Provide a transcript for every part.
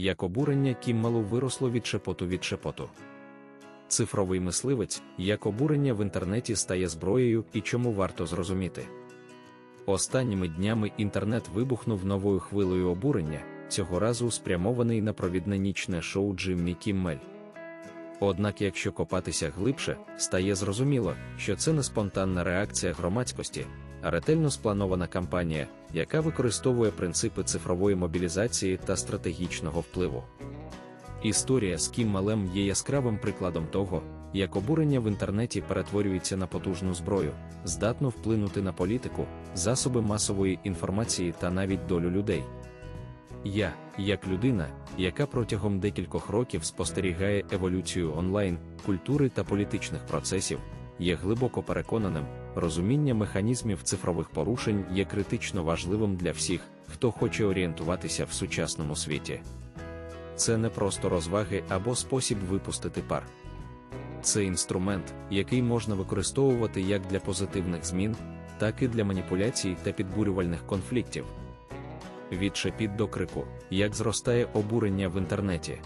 як обурення Кіммелу виросло від шепоту від шепоту. Цифровий мисливець, як обурення в інтернеті стає зброєю і чому варто зрозуміти. Останніми днями інтернет вибухнув новою хвилею обурення, цього разу спрямований на провідне нічне шоу Джиммі Кіммель. Однак, якщо копатися глибше, стає зрозуміло, що це не спонтанна реакція громадськості, ретельно спланована кампанія, яка використовує принципи цифрової мобілізації та стратегічного впливу. Історія з Кіммелем є яскравим прикладом того, як обурення в інтернеті перетворюється на потужну зброю, здатну вплинути на політику, засоби масової інформації та навіть долю людей. Я, як людина, яка протягом декількох років спостерігає еволюцію онлайн, культури та політичних процесів, є глибоко переконаним, розуміння механізмів цифрових порушень є критично важливим для всіх, хто хоче орієнтуватися в сучасному світі. Це не просто розваги або спосіб випустити пар. Це інструмент, який можна використовувати як для позитивних змін, так і для маніпуляцій та підбурювальних конфліктів. Від шепіт до крику, як зростає обурення в інтернеті.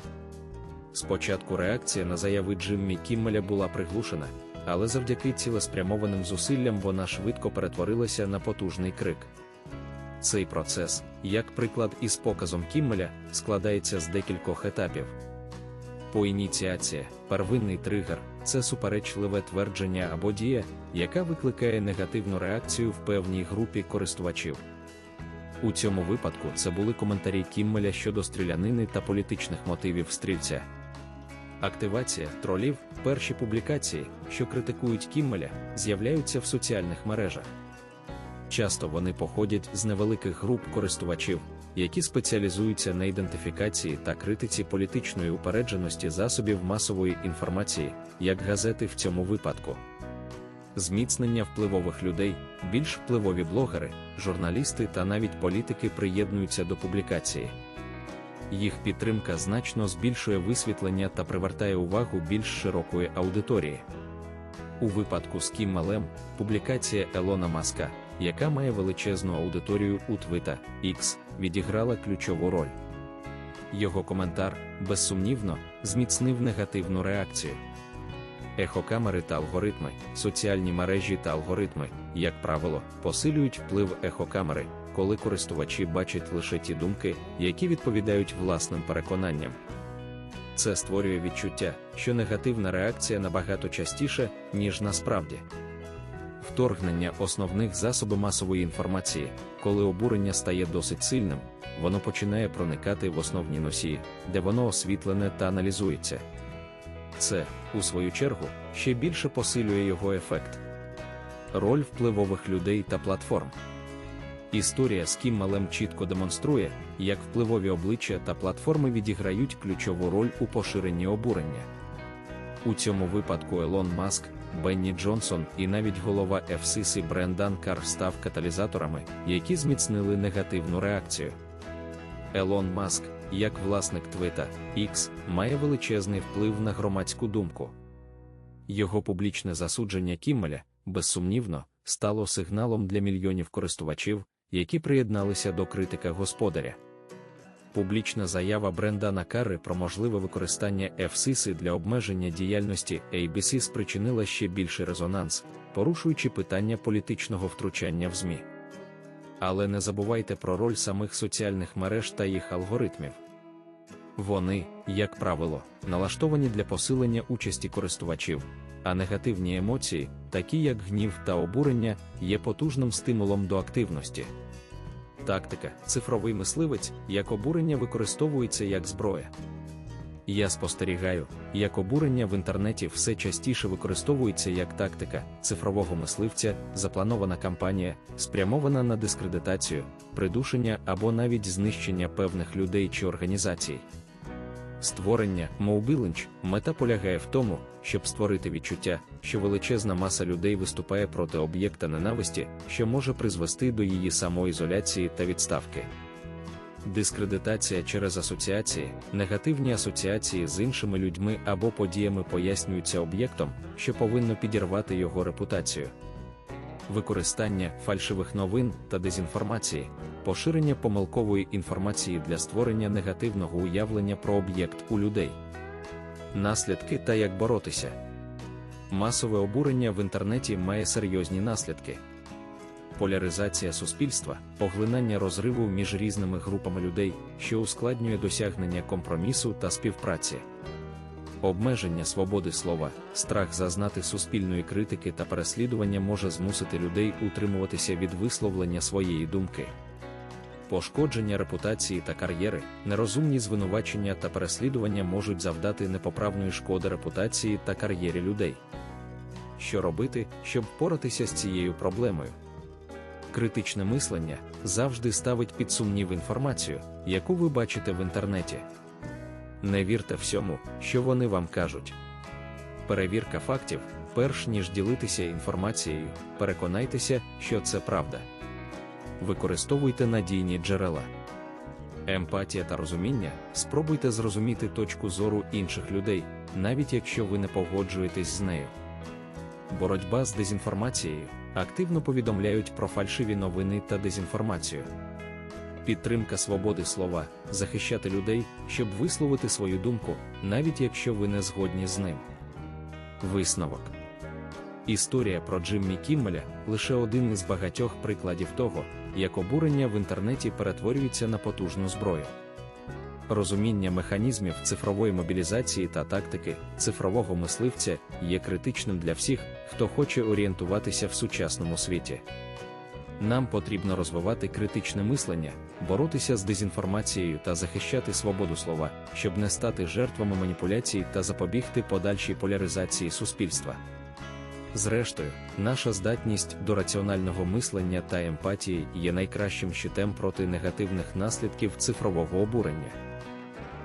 Спочатку реакція на заяви Джиммі Кіммеля була приглушена, але завдяки цілеспрямованим зусиллям вона швидко перетворилася на потужний крик. Цей процес, як приклад із показом Кіммеля, складається з декількох етапів. Поініціація, первинний тригер це суперечливе твердження або дія, яка викликає негативну реакцію в певній групі користувачів. У цьому випадку це були коментарі Кіммеля щодо стрілянини та політичних мотивів стрільця. Активація тролів, перші публікації, що критикують Кіммеля, з'являються в соціальних мережах. Часто вони походять з невеликих груп користувачів, які спеціалізуються на ідентифікації та критиці політичної упередженості засобів масової інформації, як газети в цьому випадку. Зміцнення впливових людей, більш впливові блогери, журналісти та навіть політики приєднуються до публікації. Їх підтримка значно збільшує висвітлення та привертає увагу більш широкої аудиторії. У випадку з Кіммелем публікація Елона Маска, яка має величезну аудиторію у Twitter, X, відіграла ключову роль. Його коментар, безсумнівно, зміцнив негативну реакцію. Ехокамери та алгоритми, соціальні мережі та алгоритми, як правило, посилюють вплив ехокамери, коли користувачі бачать лише ті думки, які відповідають власним переконанням. Це створює відчуття, що негативна реакція набагато частіше, ніж насправді. Вторгнення основних засобів масової інформації, коли обурення стає досить сильним, воно починає проникати в основні носії, де воно освітлене та аналізується. Це, у свою чергу, ще більше посилює його ефект. Роль впливових людей та платформ. Історія з Кіммелем чітко демонструє, як впливові обличчя та платформи відіграють ключову роль у поширенні обурення. У цьому випадку Елон Маск, Бенні Джонсон і навіть голова FCC Брендан Кар став каталізаторами, які зміцнили негативну реакцію. Елон Маск, як власник Твита, X, має величезний вплив на громадську думку. Його публічне засудження Кіммеля, безсумнівно, стало сигналом для мільйонів користувачів, які приєдналися до критика господаря. Публічна заява Брендана Карри про можливе використання FCC для обмеження діяльності ABC спричинила ще більший резонанс, порушуючи питання політичного втручання в ЗМІ. Але не забувайте про роль самих соціальних мереж та їх алгоритмів. Вони, як правило, налаштовані для посилення участі користувачів, а негативні емоції, такі як гнів та обурення, є потужним стимулом до активності. Тактика, цифровий мисливець, як обурення використовується як зброя. Я спостерігаю, як обурення в інтернеті все частіше використовується як тактика цифрового мисливця, запланована кампанія, спрямована на дискредитацію, придушення або навіть знищення певних людей чи організацій. Створення Моубіленч мета полягає в тому, щоб створити відчуття, що величезна маса людей виступає проти об'єкта ненависті, що може призвести до її самоізоляції та відставки. Дискредитація через асоціації, негативні асоціації з іншими людьми або подіями пояснюються об'єктом, що повинно підірвати його репутацію. Використання фальшивих новин та дезінформації, поширення помилкової інформації для створення негативного уявлення про об'єкт у людей, наслідки та як боротися. Масове обурення в інтернеті має серйозні наслідки. Поляризація суспільства, поглинання розриву між різними групами людей, що ускладнює досягнення компромісу та співпраці, обмеження свободи слова, страх зазнати суспільної критики та переслідування може змусити людей утримуватися від висловлення своєї думки. Пошкодження репутації та кар'єри, нерозумні звинувачення та переслідування можуть завдати непоправної шкоди репутації та кар'єрі людей. Що робити, щоб впоратися з цією проблемою? Критичне мислення завжди ставить під сумнів інформацію, яку ви бачите в інтернеті. Не вірте всьому, що вони вам кажуть. Перевірка фактів, перш ніж ділитися інформацією, переконайтеся, що це правда. Використовуйте надійні джерела. Емпатія та розуміння спробуйте зрозуміти точку зору інших людей, навіть якщо ви не погоджуєтесь з нею. Боротьба з дезінформацією активно повідомляють про фальшиві новини та дезінформацію. Підтримка свободи слова, захищати людей, щоб висловити свою думку, навіть якщо ви не згодні з ним. Висновок Історія про Джиммі Кіммеля лише один із багатьох прикладів того, як обурення в інтернеті перетворюється на потужну зброю. Розуміння механізмів цифрової мобілізації та тактики цифрового мисливця є критичним для всіх, хто хоче орієнтуватися в сучасному світі. Нам потрібно розвивати критичне мислення, боротися з дезінформацією та захищати свободу слова, щоб не стати жертвами маніпуляцій та запобігти подальшій поляризації суспільства. Зрештою, наша здатність до раціонального мислення та емпатії є найкращим щитем проти негативних наслідків цифрового обурення.